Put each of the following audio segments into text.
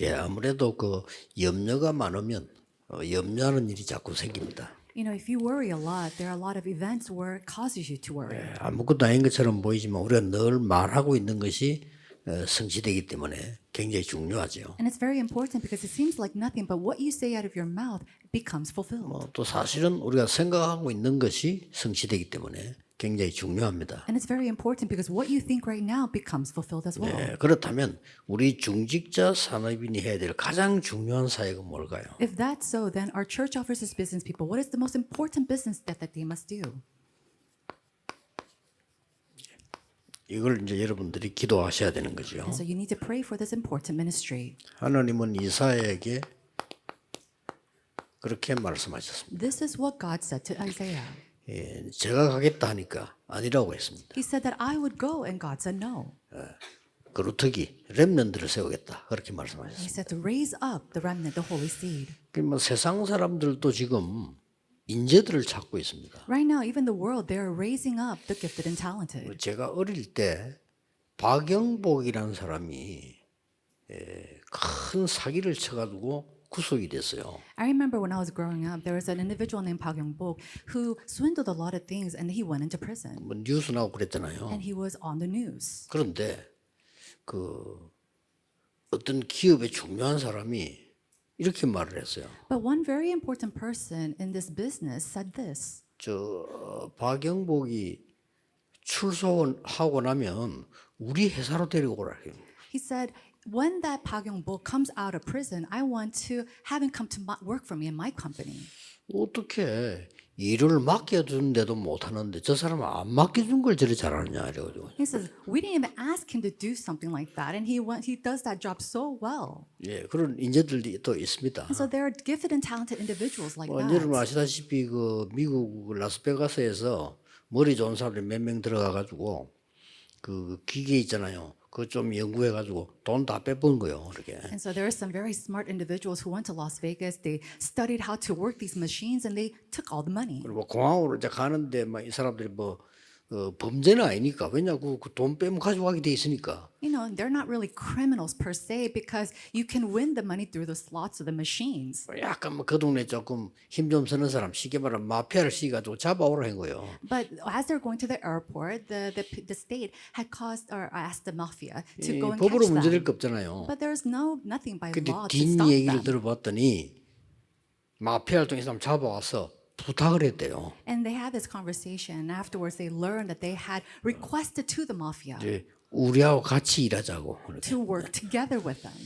예, 아무래도 그 염려가 많으면 어, 염려하는 일이 자꾸 생깁니다. You know, if you worry a lot, there are a lot of events where it causes you to worry. 아무것도 아닌 것처럼 보이지만 우리가 늘 말하고 있는 것이 어, 성취되기 때문에 굉장히 중요하죠. And it's very important because it seems like nothing, but what you say out of your mouth becomes fulfilled. 어, 또 사실은 우리가 생각하고 있는 것이 성취되기 때문에 굉장히 중요합니다. And it's very important because what you think right now becomes fulfilled as well. 예, 그렇다면 우리 중직자 산업인이 해야 될 가장 중요한 사역은 뭘까요? If that's so, then our church officers business people, what is the most important business that, that they must do? 이걸 이제 여러분들이 기도하셔야 되는 거죠. And so you need to pray for this important ministry. 하나님은 이사야에게 그렇게 말씀하셨습니다. This is what God said to Isaiah. 예, 제가 가겠다 하니까 아니라고 했습니다. He said that I would go, and God said no. 그루터기 렘넌트를 세우겠다 그렇게 말씀하셨습니다. He said to raise up the remnant, the holy seed. 그러면 세상 사람들도 지금 인재들을 찾고 있습니다. Right now, even the world, they're raising up the gifted and talented. 제가 어릴 때 박영복이라는 사람이 예, 큰 사기를 쳐가지고 구속이 됐어요. I remember when I was growing up, there was an individual named Park Young-bok who swindled a lot of things, and he went into prison. 뭐 뉴스 나오고 그랬잖아요. And he was on the news. 그런데 그 어떤 기업의 중요한 사람이 이렇게 말을 했어요. But one very important person in this business said this. 저 어, 박영복이 출소하고 나면 우리 회사로 데리고 오라. 해요. He said, when that Park Young-bok comes out of prison, I want to have him come to my, work for me in my company. 어떻게 일을 맡겨주는데도 못하는데 저 사람은 안 맡겨준 걸 저리 잘하느냐 이래가지고 He says, we didn't even ask him to do something like that, and he went, he does that job so well. 예 그런 인재들이 또 있습니다. And so there are gifted and talented individuals like 뭐 여러분 that. 아시다시피 그 미국 라스베가스에서 머리 좋은 사람들이 몇 명 들어가가지고 그 기계 있잖아요. 그거 좀 연구해 가지고 돈 다 빼본 거요. 이렇게. And so there are some very smart individuals who went to Las Vegas. They studied how to work these machines, and they took all the money. 그리고 공항으로 이제 가는데 막 이 사람들이 뭐 어, 범죄는 아니니까 왜냐고 그 돈 빼면 가져가게 돼 있으니까. You know, they're not really criminals per se because you can win the money through the slots of the machines. 약간 뭐그 동네 조금 힘 좀 쓰는 사람 쉽게 말하면 마피아를 씌가지고 잡아오라 한 거예요. But as they're going to the airport, the, the, the state had caused or asked the mafia to 이 go and 법으로 catch 문제될 them. 게 없잖아요. But there's no nothing by 근데 law to 뒷 stop 얘기를 them. 들어봤더니 마피아 활동에 사람 잡아와서 부탁을 했대요. And they had this conversation. And afterwards, they learned that they had requested to the mafia 이제 우리하고 같이 일하자고. 이렇게. to work together with them.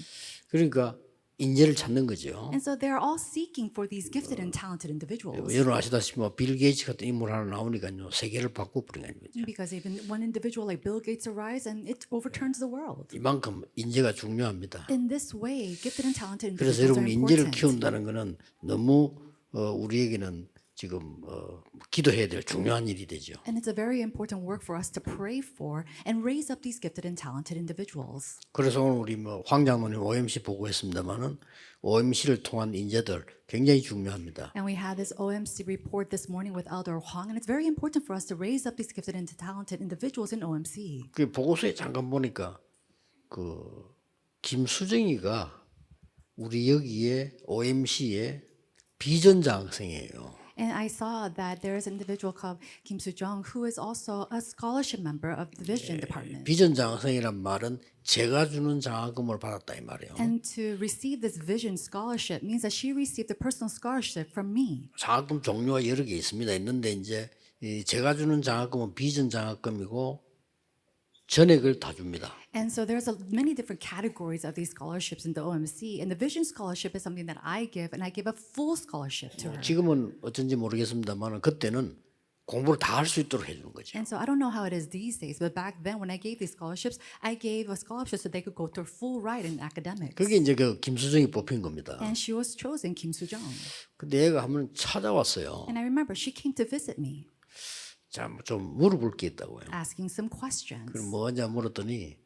그러니까 인재를 찾는 거죠. And so they're all seeking for these gifted and talented individuals. 여러분 아시다시피 뭐빌 게이츠 같은 인물 하나 나오니까요 세계를 바꿔버린 거죠. Because even one individual like Bill Gates arrives and it overturns the world. 이만큼 인재가 중요합니다. In this way, gifted and talented 그래서 individuals are 여러분 인재를 important. 키운다는 것은 너무 어, 우리에게는 지금 어, 기도해야 될 중요한 일이 되죠. And it's a very important work for us to pray for and raise up these gifted and talented individuals. 그래서 오늘 우리 뭐 황장로님 OMC 보고했습니다만은 OMC를 통한 인재들 굉장히 중요합니다. And we had this OMC report this morning with Elder Huang, and it's very important for us to raise up these gifted and talented individuals in OMC. 그 보고서에 잠깐 보니까 그 김수정이가 우리 여기에 OMC의 비전장학생이에요. And I saw that there is an individual called Kim Soo-jung who is also a scholarship member of the Vision Department. 비전 장학생이란 말은 제가 주는 장학금을 받았다 이 말이에요. And to receive this Vision scholarship means that she received a personal scholarship from me. 장학금 종류가 여러 개 있습니다. 있는데 이제 이 제가 주는 장학금은 비전 장학금이고 전액을 다 줍니다. And so there's a, many different categories of these scholarships in the OMC. And the Vision scholarship is something that I give, and I give a full scholarship to her. 지금은 어쩐지 모르겠습니다만 그때는 공부를 다 할 수 있도록 해주는 거죠. And so I don't know how it is these days, but back then when I gave these scholarships, I gave a scholarship so they could go to full ride in academics. 그게 이제 그 김수정이 뽑힌 겁니다. And she was chosen, Kim Soo-jung. 근데 얘가 한번 찾아왔어요. And I remember she came to visit me, 자, 뭐 좀 물어볼 게 있다고요. asking some questions. 그럼 뭐냐 물었더니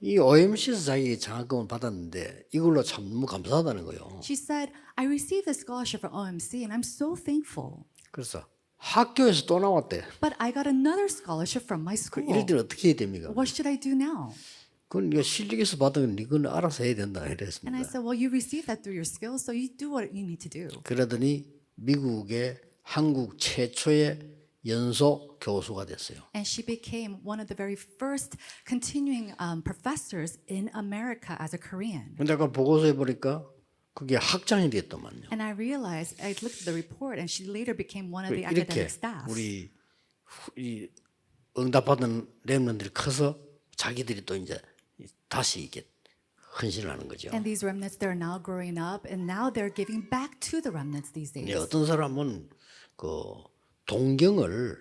이 OMC에서 자기 장학금을 받았는데 이걸로 참 너무 감사하다는 거예요. She said, I received a scholarship from OMC and I'm so thankful. 그래서 학교에서 또 나왔대. But I got another scholarship from my 그 school. 이럴 때는 어떻게 해야 됩니까? What should I do now? 그건 네가 실력에서 받은 건 이건 알아서 해야 된다 And I 이랬습니다. said, Well, you received that through your skills, so you do what you need to do. 그러더니 미국의 한국 최초의 연소 교수가 됐어요. And she became one of the very first continuing um, professors in America as a Korean. 근데 아까 보고서에 보니까 그게 학장이 됐더만요. And I realized, I looked at the report, and she later became one of the 이렇게 academic staff. 우리 후- 이 응답받은 렘런들이 커서 자기들이 또 이제 다시 이게 헌신을 하는 거죠. And these remnants, they're now growing up, and now they're giving back to the remnants these days. 예, 어떤 사람은 그 동경을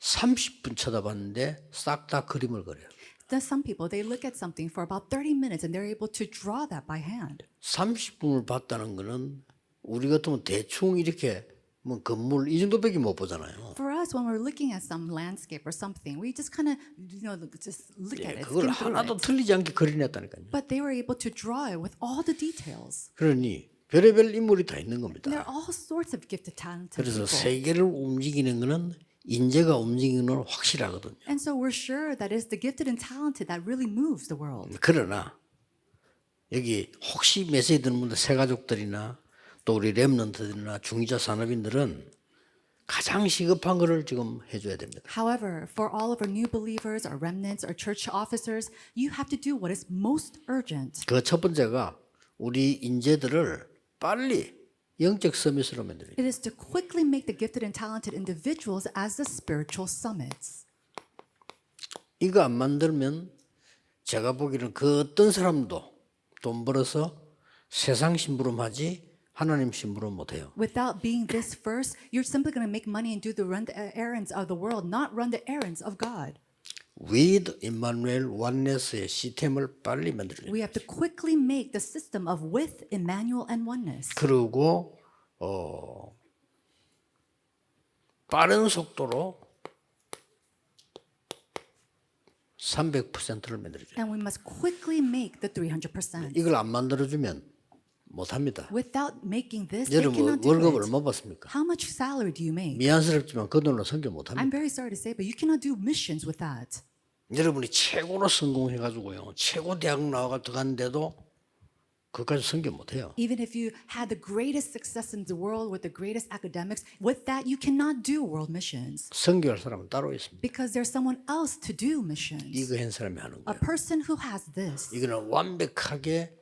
30분 쳐다봤는데 싹 다 그림을 그려요. There's some people, they look at something for about 30 minutes and they're able to draw that by hand. 30분을 봤다는 거는 우리 같으면 대충 이렇게 뭐 건물 이 정도밖에 못 보잖아요. For us, when we're looking at some landscape or something, we just kind of, you know, just look at 예, it, 그걸 skim through 하나도 it. 틀리지 않게 그려냈다니까요. But they were able to draw it with all the details. 그러니 별의별 인물이 다 있는 And there 겁니다. are all sorts of gifted, talented 그래서 people. 세계를 움직이는 거는 인재가 움직이는 건 확실하거든요. And so we're sure that it's the gifted and talented that really moves the world. 그러나 여기 혹시 메시지 듣는 분들 새가족들이나 또 우리 랩런트들이나 중위자 산업인들은 가장 시급한 거를 지금 해줘야 됩니다. However, for all of our new believers, our remnants, our church officers, you have to do what is most urgent. 그 첫 번째가 우리 인재들을 빨리 영적 서밋으로 만드는 It is to quickly make the gifted and talented individuals as the spiritual summits. 이거 안 만들면 제가 보기에는 그 어떤 사람도 돈 벌어서 세상 심부름하지 하나님 심부름 못 해요. Without being this first, you're simply going to make money and do the run the errands of the world, not run the errands of God. With 임마누엘 원네스의 시스템을 빨리 만들어야 We have to quickly make the system of with Emmanuel and oneness. 그리고 어 빠른 속도로 300%를 만들어줘요. And we must quickly make the 300%. 이걸 안 만들어주면 못합니다. Without making this, they 여러분 cannot do 월급 it. 얼마 받습니까? How much salary do you make? 미안스럽지만 그 돈으로 못합니다. I'm very sorry to say, but you cannot do missions with that. 여러분이 최고로 성공해가지고요, 최고 대학 나와가 들어갔는데도 그까지 성교 못해요. Even if you had the greatest success in the world with the greatest academics, with that, you cannot do world missions 성교할 사람은 따로 있습니다. because there's someone else to do missions. 이거 한 사람이 하는 A 거예요. person who has this. 이거는 완벽하게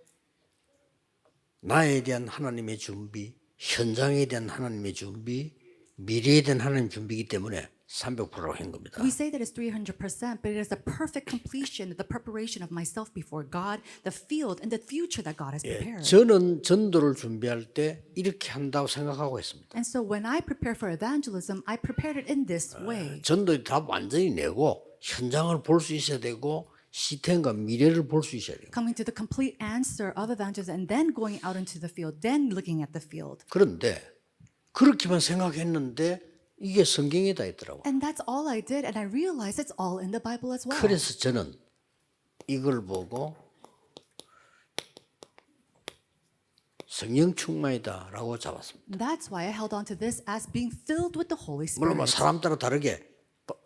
나에 대한 하나님의 준비, 현장에 대한 하나님의 준비, 미래에 대한 하나님 준비이기 때문에 300%로 한 겁니다. We say that it's 300%, but it is the perfect completion, the preparation of myself before God, the field, and the future that God has prepared. 저는 전도를 준비할 때 이렇게 한다고 생각하고 있습니다. And so when I prepare for evangelism, I prepared it in this way. 전도의 답 완전히 내고 현장을 볼 수 있어야 되고 시스템과 미래를 볼 수 있어야 돼요. Coming to the complete answer of evangelism and then going out into the field, then looking at the field. 그런데 그렇게만 생각했는데 이게 성경에 다 있더라고. And that's all I did, and I realized it's all in the Bible as well. 그래서 저는 이걸 보고 성령 충만이다라고 잡았습니다. That's why I held on to this as being filled with the Holy 물론 뭐 Spirit. 사람 따라 다르게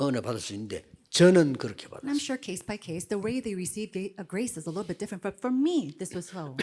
은혜 받을 수 있는데 저는 그렇게 And I'm 받았어요. sure case by case, the way they receive uh, grace is a little bit different, but for me, this was so.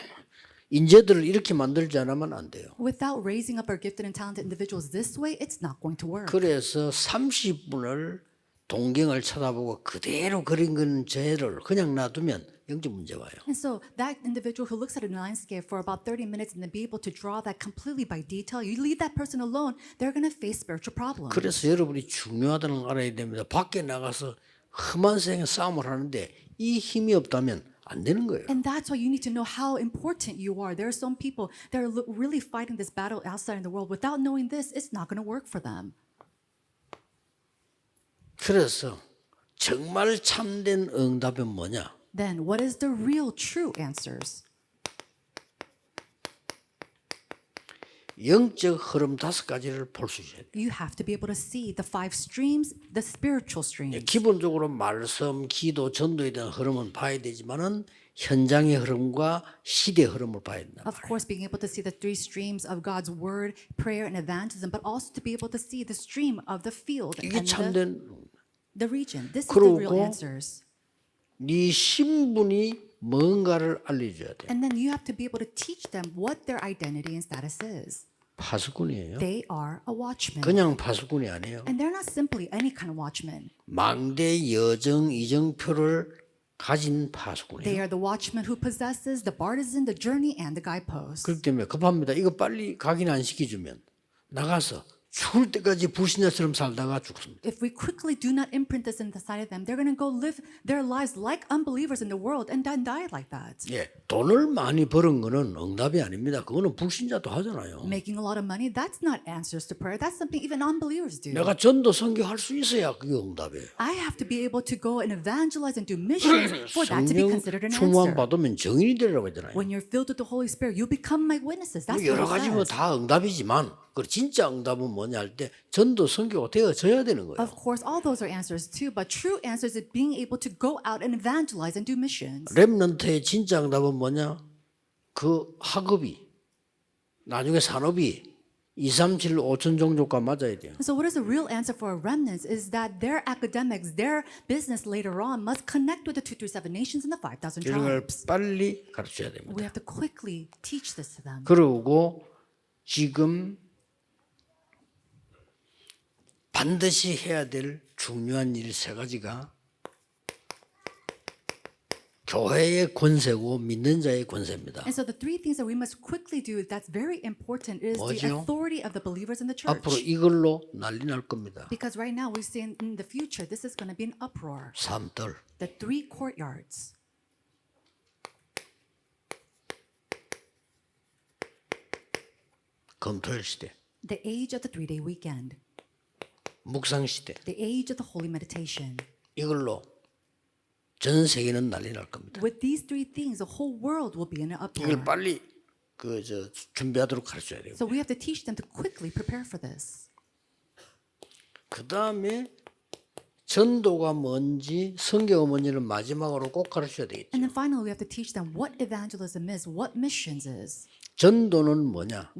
인재들을 이렇게 만들지 않으면 안 돼요. Without raising up our gifted and talented individuals this way, it's not going to work. 그래서 30분을 동경을 쳐다보고 그대로 그린 건 죄를 그냥 놔두면 영적 문제 와요. And so that individual who looks at a landscape for about 30 minutes and then be able to draw that completely by detail, you leave that person alone, they're going to face spiritual problems. 그래서 여러분이 중요하다는 걸 알아야 됩니다. 밖에 나가서 험한 세상에 싸움을 하는데 이 힘이 없다면 안 되는 거예요. And that's why you need to know how important you are. There are some people that are lo- really fighting this battle outside in the world. Without knowing this, it's not going to work for them. 그래서 정말 참된 응답은 뭐냐? Then, what is the real true answers? 영적 흐름 다섯 가지를 볼 수 있어야 돼요. You have to be able to see the five streams, the spiritual streams. 기본적으로 말씀, 기도, 전도에 대한 흐름은 봐야 되지만은 현장의 흐름과 시대의 흐름을 봐야 된다. Of course, being able to see the three streams of God's word, prayer, and evangelism, but also to be able to see the stream of the field 이게 and the, 참된 the region. This is the real 그러고 answers. 네 신분이 뭔가를 알려줘야 돼. And then you have to be able to teach them what their identity and status is. 파수꾼이에요. They are a watchman. 그냥 파수꾼이 아니에요. And they're not simply any kind of watchman. 망대 여정 이정표를 가진 파수꾼이에요. are the watchman who possesses the partisan, the journey, and the guidepost. 그렇기 때문에 급합니다. 이거 빨리 각인 안 시켜주면 나가서 죽을 때까지 불신자처럼 살다가 죽습니다. If we quickly do not imprint this inside of them, they're going to go live their lives like unbelievers in the world and then die like that. 예, 돈을 많이 버는 거는 응답이 아닙니다. 그거는 불신자도 하잖아요. Making a lot of money, that's not answers to prayer. That's something even unbelievers do. 내가 전도 선교할 수 있어야 그게 응답이에요. I have to be able to go and evangelize and do missions for that to be considered an 충만 answer. 받으면 정인이 되라고 했잖아요. When you're filled with the Holy Spirit, you become my witnesses. That's 여러 what 가지 it 뭐 says. 다 응답이지만 그 진짜 응답은 뭐냐 할 때 전도 선교가 되어져야 되는 거예요. Of course, all those are answers too, but true answers is being able to go out and evangelize and do missions. 렘넌트의 진짜 응답은 뭐냐? 그 학업이 나중에 산업이 2, 3, 7, 5천 종족과 맞아야 돼요. So, what is the real answer for remnants is that their academics, their business later on must connect with the 237 nations and the 5,000 이런 걸 tribes. 빨리 가르쳐야 됩니다. We have to quickly teach this to them. 그러고 지금 반드시 해야 될 중요한 일 세 가지가 교회의 권세고 믿는 자의 권세입니다. And so, the three things that we must quickly do that's very important is the 뭐죠? authority of the believers in the 앞으로 church. 이걸로 난리 날 겁니다. Because right now we see in, in the future this is going to be an uproar. 삼들 The three courtyards. 검토일 시대, The age of the three day weekend. 묵상 시대 The age of the holy meditation. 이걸로 전 세계는 난리 날 겁니다. With these three things, the whole world will be in an uproar. 이걸 빨리 그 저 준비하도록 가르쳐야 돼요. So we have to teach them to quickly prepare for this. 그 다음에 전도가 뭔지 성경가 뭔지는 마지막으로 꼭 가르쳐야 되겠죠. And then finally, we have to teach them what evangelism is, what missions is. 전도는 뭐냐?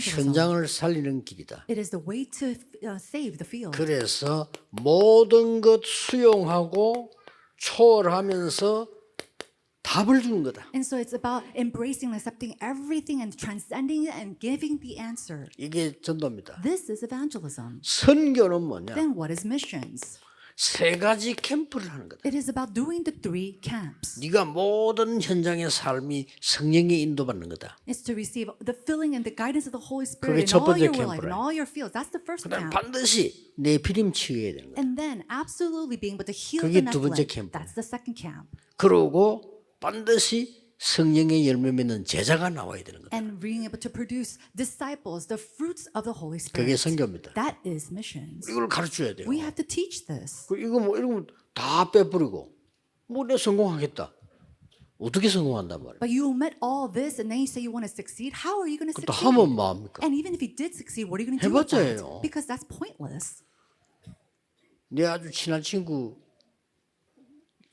현장을 살리는 길이다. Uh. 그래서 모든 것 수용하고 초월하면서 답을 주는 거다. And so it's about embracing and accepting everything and transcending it and giving the answer. 이게 전도입니다. This is evangelism. 선교는 뭐냐? Then what is missions? 세 가지 캠프를 하는 거다. It is about doing the three camps. 네가 모든 현장의 삶이 성령의 인도받는 거다. It's to receive the filling and the guidance of the Holy 그게 Spirit in 첫 all your life, in all your fields. That's the first camp. 반드시 내 피림 치유해야 되는 거다. And then absolutely being able to heal 그게 the 두 번째. 캠프. That's the second camp. 그러고 반드시 성령의 열매 맺는 제자가 나와야 되는 거다. And being able to produce disciples, the fruits of the Holy 그게 Spirit. 선교입니다. That is missions. 이걸 가르쳐야 돼요. We have to teach this. 그 이거 뭐 이런 거다 빼버리고 뭐 내가 성공하겠다. 어떻게 성공한단 말이야? But you met all this and then you say you want to succeed. How are you going to 또 succeed? 하면 뭐합니까? And even if you did succeed, what are you going to do with that? 해봤자예요. Because that's pointless. 내 아주 친한 친구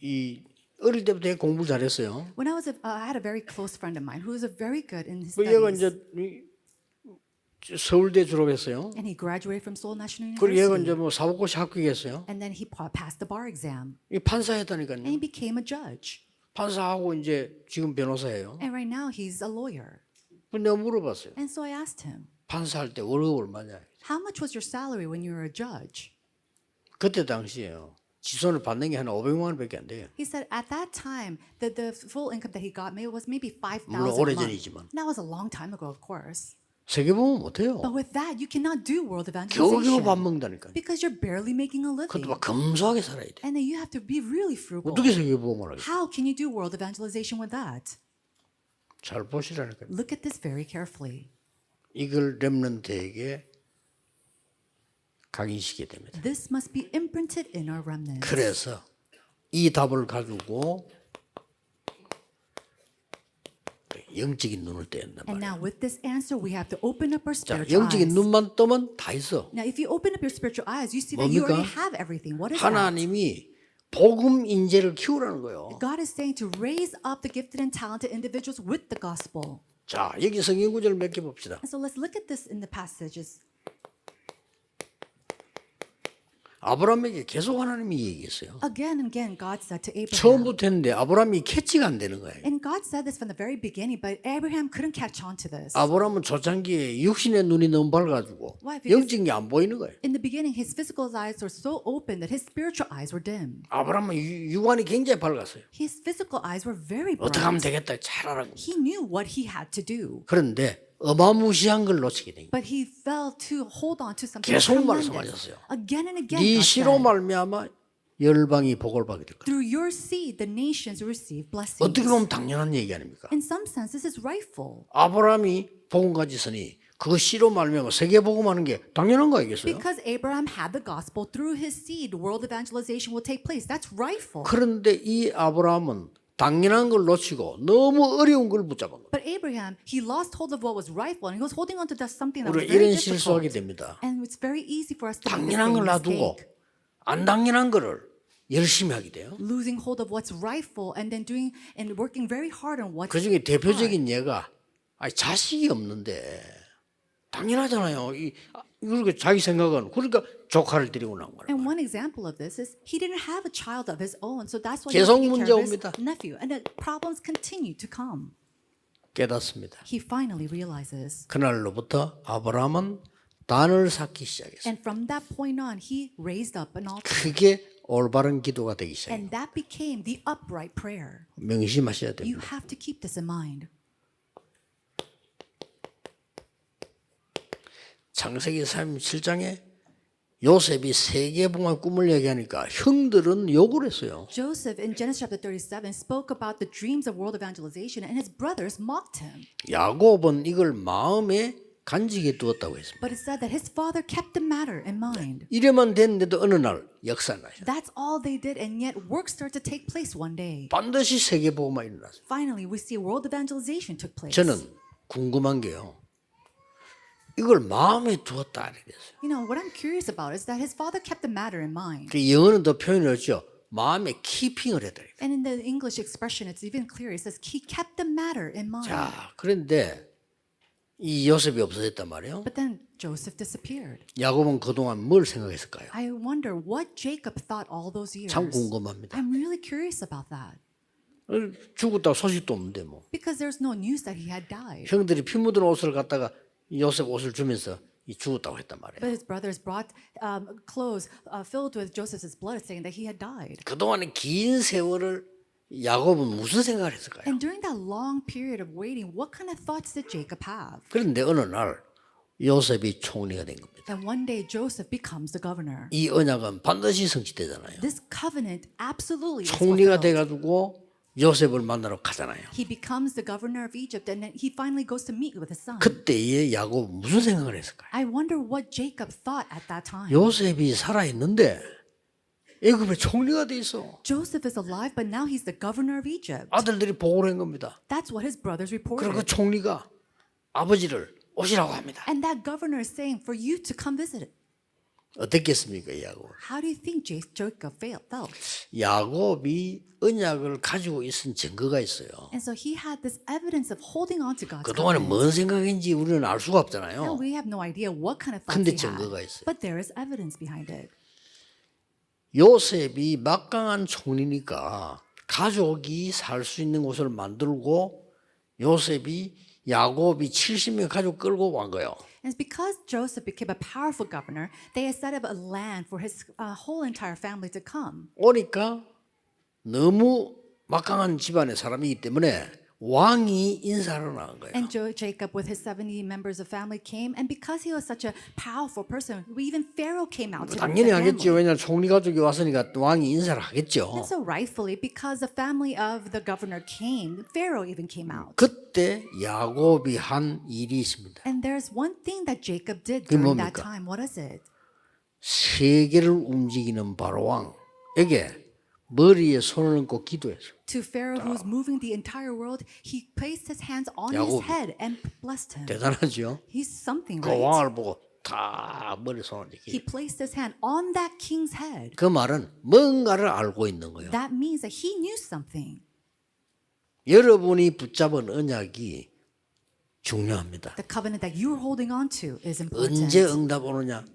이 어릴 때부터 공부 잘했어요. When I was, a, uh, I had a very close friend of mine who was a very good in his 그 얘가 studies. 이제 이 서울대 졸업했어요. And he graduated from Seoul National 그리고 얘가 University. 이제 뭐 사법고시 합격했어요. And then he pa- passed the bar exam. 이 판사했다니까요. And he became a judge. 판사하고 이제 지금 변호사예요. And right now he's a lawyer. 근데 내가 물어봤어요. And so I asked him, 판사할 때 월급 얼마냐? How much was your salary when you were a judge? 그때 당시에요. 지손을 받는 게 한 500만 원밖에 안 돼요. He said at that time, the, the full income that he got maybe was maybe 5,000 물론. 오래전이지만. That was a long time ago, of course. 세계보험 못해요. But with that, you cannot do world 겨우겨우 밥 evangelization 먹는다니까요. because you're barely making a living. 그것도 막 검소하게 살아야 돼. And then you have to be really frugal. 어떻게 세계보험을 하겠어? How can you do world evangelization with that? 잘 보시라니까요. Look at this very carefully. 이걸 렘넌트에게 각인시켜야 됩니다. This must be imprinted in our remnants. 그래서 이 답을 가지고 영적인 눈을 떼는단 And 말이에요. now with this answer, we have to open up our 자, spiritual 영적인 eyes. 눈만 뜨면 다 있어. Now, if you open up your spiritual eyes, you see that you 뭡니까? already have everything. What is that? 하나님이 복음 인재를 키우라는 거예요. God is saying to raise up the gifted and talented individuals with the gospel. 자, 여기 성경 구절 몇 개 봅시다. And so let's look at this in the passages. 아브라함에게 계속 하나님이 얘기했어요. Again and again, God said to Abraham. 처음부터 했는데 아브라함이 캐치가 안 되는 거예요. And God said this from the very beginning, but Abraham couldn't catch on to this. 아브라함은 초창기에 육신의 눈이 너무 밝아가지고 Why? Because- 영적인 게 안 보이는 거예요. In the beginning, his physical eyes were so open that his spiritual eyes were dim. 아브라함은 유- 육안이 굉장히 밝았어요. His physical eyes were very 어떻게 하면 bright. 되겠다 잘 알아고. He knew what he had to do, 그런데 어마무시한 걸 놓치게 된 거예요. but he fell to hold on to something 계속 tremendous. 말씀하셨어요. Again and again, 네 God said, 말미암아 열방이 복을 받게 될 거예요. through your seed, the nations will receive blessings. 어떻게 보면 당연한 얘기 아닙니까? In some sense, this is rightful. 아브라함이 복음 가지서니 그 씨로 말미암아 세계 복음하는 게 당연한 거 아니겠어요? Because Abraham had the gospel through his seed, world evangelization will take place. That's rightful. 그런데 이 아브라함은 당연한 걸 놓치고 너무 어려운 걸 붙잡은 거예요. But Abraham, he lost hold of what was rightful and he was holding on to that something that was 우리가 very 이런 실수하게 difficult. 됩니다. And it's very easy for us to make the 당연한 same 걸 놔두고 mistake. 안 당연한 거를 열심히 하게 돼요. Losing hold of what's rightful and then doing and working very hard on what's 그 중에 대표적인 예가 아니 자식이 없는데 당연하잖아요. 이 아, 그러니까 자기 생각은 그러니까 조카를 데리고 나온 거예요. And one example of this is he didn't have a child of his own, so that's why he 계속 문제 care of his 옵니다. nephew. And the problems continue to come. 깨닫습니다. He finally realizes. 그날로부터 아브라함은 단을 쌓기 시작했어요. And from that point on, he raised up an altar. 그게 올바른 기도가 되기 시작해요. And that became the upright prayer. 명심하셔야 You 됩니다. have to keep this in mind. 창세기 37장에 요셉이 세계봉의 꿈을 얘기하니까 형들은 욕을 했어요. Joseph in Genesis chapter 37 spoke about the dreams of world evangelization, and his brothers mocked him. 야곱은 이걸 마음에 간직해 두었다고 했습니다. But it said that his father kept the matter in mind. 이래만 됐는데도 어느 날 역사가 나죠. That's all they did, and yet work started to take place one day. 반드시 세계보고만 일어났어요. Finally, we see world evangelization took place. 저는 궁금한 게요. 이걸 마음에 두었다 이렇게 했어요. You know, what I'm curious about is that his father kept the matter in mind. 그 영어는 더 표현을 했죠. 마음에 키핑을 했다. 이렇게. And in the English expression, it's even clearer. It says he kept the matter in mind. 자, 그런데 이 요셉이 없어졌단 말이에요. But then Joseph disappeared. 야곱은 그동안 뭘 생각했을까요? I wonder what Jacob thought all those years. 참 궁금합니다. I'm really curious about that. 어, 죽었다고 소식도 없는데 뭐. Because there's no news that he had died. 형들이 피 묻은 옷을 갖다가 요셉 옷을 주면서 이 죽었다고 했단 말이에요. But his brothers brought um, clothes uh, filled with Joseph's blood, saying that he had died. 그동안의 긴 세월을 야곱은 무슨 생각을 했을까요? And during that long period of waiting, what kind of thoughts did Jacob have? 그런데 어느 날 요셉이 총리가 된 겁니다. And one day Joseph becomes the governor. 이 언약은 반드시 성취되잖아요. This covenant absolutely is 총리가 fulfilled. 돼가지고 요셉을 만나러 가잖아요. He becomes the governor of Egypt, and then he finally goes to meet with his son. 그때에 야곱 무슨 생각을 했을까요? I wonder what Jacob thought at that time. 요셉이 살아 있는데 애굽에 총리가 돼 있어. Joseph is alive, but now he's the governor of Egypt. 아들들이 보고를 한 겁니다. That's what his brothers 그리고 그 reported. 총리가 아버지를 오시라고 합니다. And that governor is saying for you to come visit. 어떻겠습니까, 이 야곱? How do you think Jacob felt? 야곱이 언약을 가지고 있은 증거가 있어요. And so he had this evidence of holding on to God's 그동안에. 뭔 생각인지 우리는 알 수가 And 없잖아요. we have no idea what kind of thoughts 근데 he had. 증거가 있어요. But there is evidence behind it. 요셉이 막강한 총리니까 가족이 살 수 있는 곳을 만들고 요셉이 야곱이 70명 가족 끌고 온 거예요. And because Joseph became a powerful governor, they had set up a land for his uh, whole entire family to come. 오니까 너무 막강한 집안의 사람이기 때문에 왕이 인사를 나간 거예요. And jo- Jacob, with his 70 members of family, came. And because he was such a powerful person, even Pharaoh came out to meet 당연히 the 하겠죠. family. 왜냐하면 총리 가족이 왔으니까 왕이 인사를 하겠죠. And so rightfully, because the family of the governor came, Pharaoh even came out. 그때 야곱이 한 일이 있습니다. And there's one thing that Jacob did during that 뭡니까? time. What is it? 세계를 움직이는 바로 왕에게 머리에 손을 얹고 기도했어요. To Pharaoh, who's moving the entire world, he placed his hands on 야곱이. his head and blessed him. 대단하죠. He's something, 그 right? 왕을 보고 다 머리 손을 He 얹기. placed his hand on that king's head. 그 말은 뭔가를 알고 있는 거예요. That means that he knew something. 여러분이 붙잡은 언약이 중요합니다. The covenant that you're holding on to is important. 언제 응답 오느냐?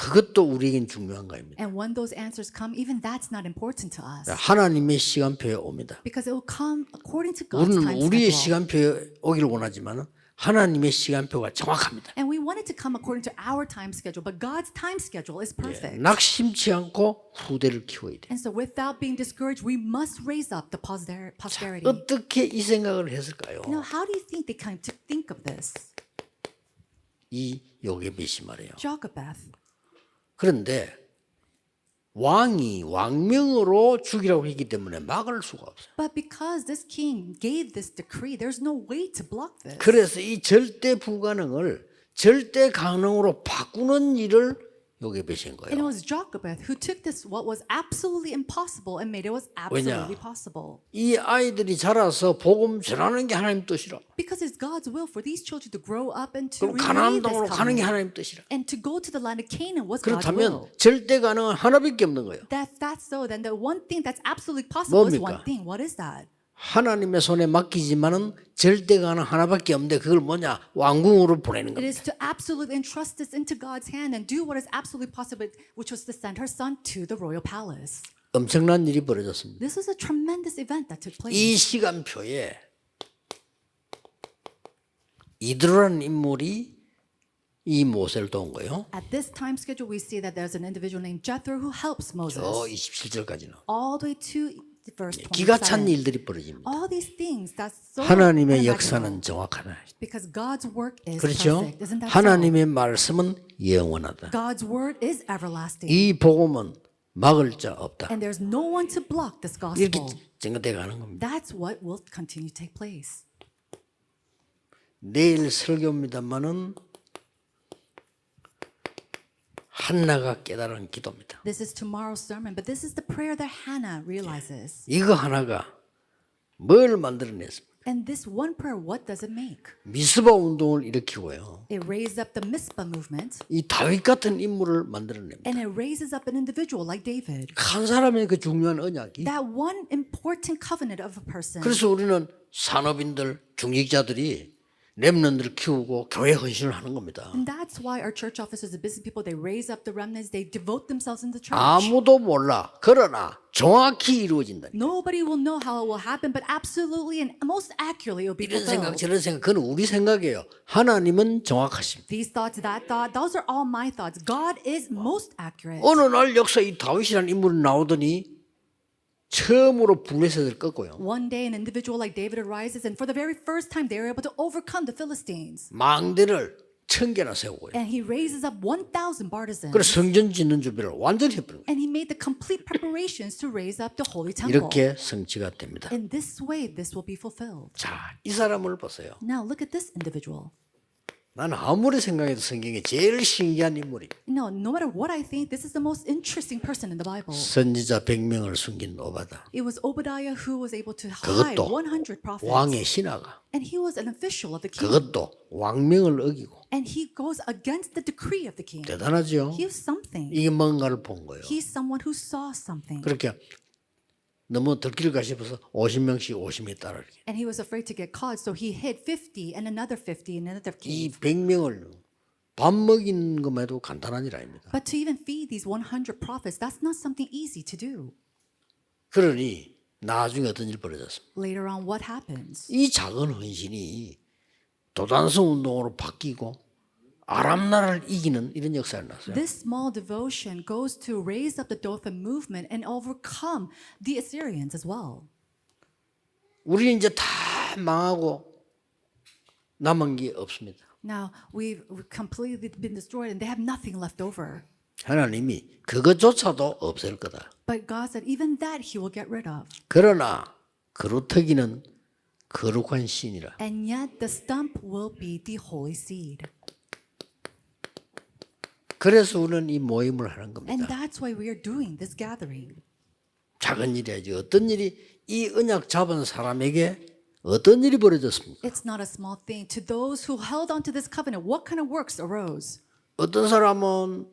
그것도 우리에겐 중요한 거입니다. And when those answers come, even that's not important to us 하나님의 시간표에 옵니다. because it will come according to God's 우리는 time 우리의 schedule. 시간표에 오기를 원하지만 하나님의 시간표가 정확합니다. And we want it to come according to our time schedule, but God's time schedule is perfect. 낙심치 않고 후대를 키워야 돼. And so, without being discouraged, we must raise up the poster- posterity. 어떻게 이 생각을 했을까요? Now, how do you think they came to think of this? 이 요게벳이 말이에요. Jochebed. 그런데 왕이 왕명으로 죽이라고 했기 때문에 막을 수가 없어요. But because this king gave this decree, there's no way to block this. 그래서 이 절대 불가능을 절대 가능으로 바꾸는 일을 요게벳인 And it 거예요. was Jochebed who took this, what was absolutely impossible, and made it was absolutely possible. 이 아이들이 자라서 복음 전하는 게 하나님 뜻이라. Because it's God's will for these children to grow up and to 가나안 땅으로 가는 게. 하나님 뜻이라. And to go to the land of Canaan was God's 그렇다면 will. 절대 가능은 하나밖에 없는 거예요. That, that's so, then the one thing that's absolutely possible is 뭡니까? one thing. What is that? 하나님의 손에 맡기지만은 절대 가능 하나밖에 없는데 그걸 뭐냐 왕궁으로 보내는 It 겁니다. is to absolutely entrust this into God's hand and do what is absolutely possible, which was to send her son to the royal palace. 엄청난 일이 벌어졌습니다. This was a tremendous event that took place. 이 시간표에 이드로라는 인물이 이 모세를 도운 거예요. At this time schedule, we see that there's an individual named Jethro who helps Moses 저 27절까지는 all the way to 기가 찬 27. 일들이 벌어집니다. 하나님의. 역사는 정확하다. 그렇죠? 하나님의 말씀은 영원하다. 이 복음은 막을 자 없다. 이렇게. 증거돼 가는 겁니다. 내일 설교입니다만은 한나가 깨달은 기도입니다. This is tomorrow's sermon, but this is the prayer that Hannah realizes. 이거 하나가 뭘 만들어냈습니까? And this one prayer, what does it make? 미스바 운동을 일으키고요. It raised up the Mizpah movement, 이 다윗 같은 인물을 만들어냅니다. and it raises up an individual like David. 한 사람의 그 중요한 언약이. That one important covenant of a person. 그래서 우리는 산업인들, 중직자들이 렘넌들을 키우고 교회 헌신을 하는 겁니다. And that's why our church officers, the business people, they raise up the remnants, they devote themselves in the church. 아무도 몰라. 그러나 정확히 이루어진다. Nobody will know how it will happen, but absolutely and most accurately it will be 이런 생각, fulfilled. 저런 생각, 그건 우리 생각이에요. 하나님은 정확하십니다. These thoughts, that thought, those are all my thoughts. God is most accurate. 어느 날 역사 이 다윗이라는 인물이 나오더니 처음으로 블레셋을 꺾고요. One day, an individual like David arises, and for the very first time, they are able to overcome the Philistines. 망대를 천 개나 세우고요. And he raises up 1,000 partisans. 그래서 성전 짓는 준비를 완전히 해버린 거예요. And he made the complete preparations to raise up the holy temple. 이렇게 성취가 됩니다. In this way, this will be fulfilled. 자, 이 사람을 보세요. Now, look at this individual. 나는 아무리 생각해도 성경에 제일 신기한 인물이 No, no matter what I think, this is the most interesting person in the Bible. 선지자 100명을 숨긴 오바다. It was Obadiah who was able to hide 그것도 100 prophets. 왕의 신하가 And he was an official of the king. 그것도 왕명을 어기고 And he goes against the decree of the king. 대단하죠. He is something. 이게 뭔가를 본 거예요. He's someone who saw something. 그렇게 너무 들킬까 싶어서 50명씩 50명 따라 이렇게. And he was afraid to get caught, so he hid 50 and another 50 and another 이 50. 100명을 밥 먹이는 것만 해도 간단한 일 아닙니다. But to even feed these 100 prophets, that's not something easy to do. 그러니 나중에 어떤 일이 벌어졌습니다. Later on, what happens? 이 작은 헌신이 도단성 운동으로 바뀌고 아람 나라를 이기는 이런 역사를 났어요. This small devotion goes to raise up the Dothan movement and overcome the Assyrians as well. 우리는 이제 다 망하고 남은 게 없습니다. Now, we've completely been destroyed and they have nothing left over. 하나님이 그것조차도 없앨 거다. But God said, even that He will get rid of. 그러나 그루터기는 거룩한 신이라. And yet, the stump will be the holy seed. 그래서 우리는 이 모임을 하는 And 겁니다. that's why we are doing this gathering. 작은 일이야지. 어떤 일이 이 언약 잡은 사람에게 어떤 일이 벌어졌습니까? It's not a small thing. To those who held on to this covenant, what kind of works arose? 어떤 사람은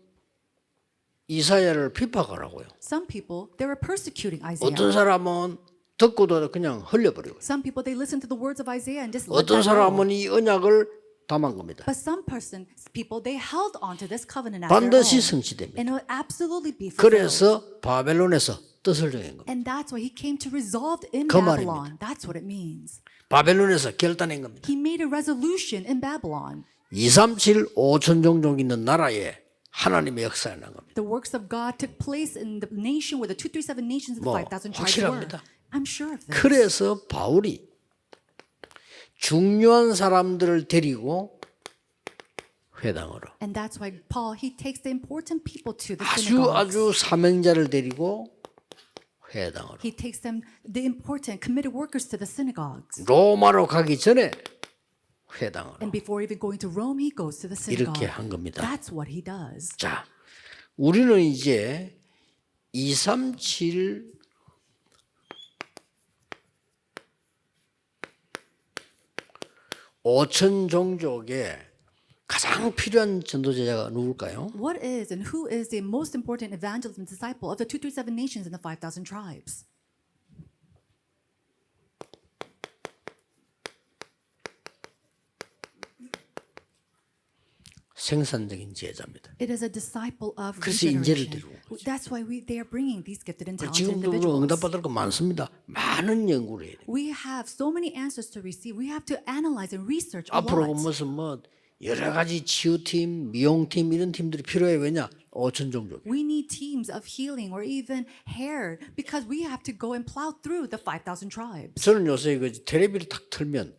이사야를 핍박하라고요. Some people, they were persecuting 어떤 Isaiah. 사람은 듣고도 그냥 흘려버리고. Some people, they listened to the words of Isaiah and just let 어떤 that go. 사람은 이 언약을 담은 겁니다. But some person, people, they held on to this covenant as their 반드시 own. 성취됩니다. And it would absolutely be fulfilled. 그래서 바벨론에서 뜻을 정한 겁니다. And that's why he came to resolve in 그 Babylon. That's what it means. 바벨론에서 결단한 겁니다. He made a resolution in Babylon. 237, 5천 종족 있는 나라에 하나님의 역사가 난 겁니다. The works of God took place in the nation where the 237 nations and the 뭐, 5,000 tribes were. 확실합니다. I'm sure of this. 그래서 바울이 중요한 사람들을 데리고 회당으로 And that's why Paul, he takes the important people to the 아주 synagogues. 아주 사명자를 데리고 회당으로 He takes them, the important, committed workers to the synagogues. 로마로 가기 전에 회당으로 And before even going to Rome, he goes to the synagogue. 이렇게 한 겁니다. That's what he does. 자, 우리는 이제 237 5천 종족에 가장 필요한 전도제자가 누굴까요? What is and who is the most important evangelist and disciple of the 237 nations and the 5,000 tribes? 생산적인 제자입니다. It is a disciple of 그래서 인재를. 데리고 온 That's why we, they are bringing these gifted and talented 지금도 우리 individuals. 응답받을 거 많습니다. 많은 연구를 해야 돼요. We have so many answers to receive. We have to analyze and research a 앞으로 lot. 무슨 뭐 여러 가지 치유팀, 미용팀 이런 팀들이 필요해 왜냐? 5천 종족. We need teams of healing or even hair because we have to go and plow through the 5,000 tribes. 저는 요새 그 텔레비를 탁 틀면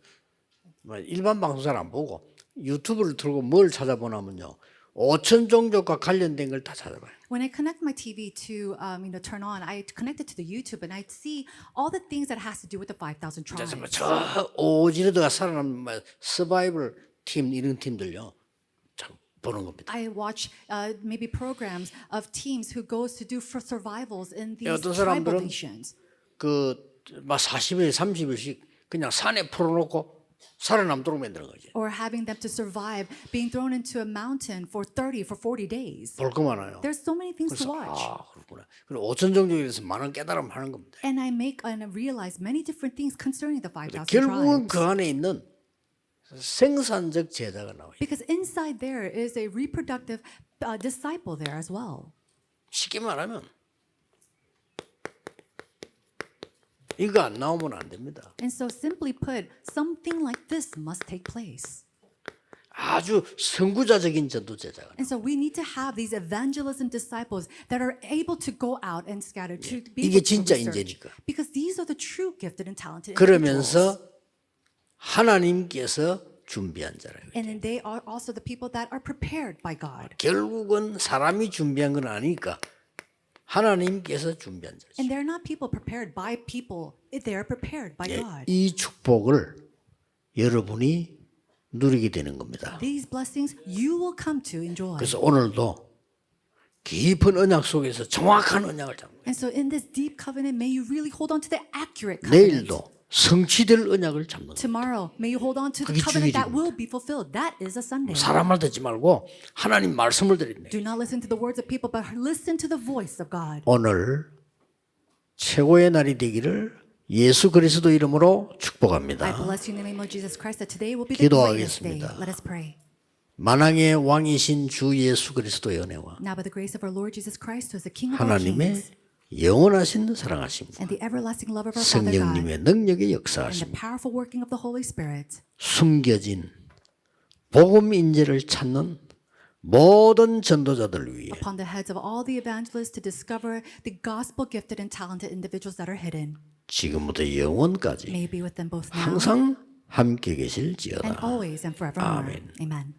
뭐 일반 방송 잘 안 보고 유튜브를 틀고 뭘 찾아보냐면요. 5천 종족과 관련된 걸 다 찾아봐요. When I connect my TV to, um, you know, turn on, I connect it to the YouTube and I see all the things that has to do with the 5,000 그래서 뭐 tribes. 저 오지르드가 살아남은 뭐 서바이벌 팀 이런 팀들요. 참 보는 겁니다. I watch uh, maybe programs of teams who goes to do for survivals in these 어떤 tribal 사람들은 nations. 그막 40일, 30일씩 그냥 산에 풀어놓고 살아남도록 만드는 거지. Or having them to survive being thrown into a mountain for 30, for 40 days. 볼 거 많아요. There's so many things to 그래서 watch. 아 그렇구나. 그리고 5천 종족에 대해서 많은 깨달음 하는 겁니다. And I make and I realize many different things concerning the 5,000 결국은 tribes. 그 안에 있는 생산적 제자가 나와요. Because inside there is a reproductive uh, disciple there as well. 쉽게 말하면 이거 안 나오면 안 됩니다. And so, simply put, something like this must take place. 아주 선구자적인 전도 제자가. And so, we need to have these evangelism disciples that are able to go out and scatter to be 이게 able to 진짜 research. 인재니까. Because these are the true gifted and talented individuals. 그러면서 하나님께서 준비한 자라요. And then they are also the people that are prepared by God. 결국은 사람이 준비한 건 아니니까 하나님께서 준비한 자죠. And they're not people prepared by people, they're prepared by God. 이 축복을 여러분이 누리게 되는 겁니다. These blessings you will come to enjoy. 그래서 오늘도 깊은 언약 속에서 정확한 언약을 잡는 거예요. And so, in this deep covenant, may you really hold on to the accurate covenant. 내일도 성취될 언약을 잡는. Tomorrow, may you hold on to the 그게 covenant that will be fulfilled. That is a Sunday. 사람 말 듣지 말고 하나님 말씀을 드리네. Do not listen to the words of people, but listen to the voice of God. 오늘 최고의 날이 되기를 예수 그리스도 이름으로 I 축복합니다. bless you in the name of Jesus Christ that today will be the greatest day. 기도하겠습니다. Let us pray. 만왕의 왕이신 주 예수 그리스도의 은혜와 Now, by the grace of our Lord Jesus Christ, who is the King of all 하나님의 kings, 영원하신 사랑하심과 성령님의 능력의 and 역사하심 the powerful working of the Holy Spirit, 숨겨진 복음 인재를 찾는 모든 전도자들 위해 upon the heads of all the evangelists to discover the gospel gifted and talented individuals that are hidden, 지금부터 영원까지 may be with them both now 항상 함께 계실지어다. always and forevermore. Amen. Amen.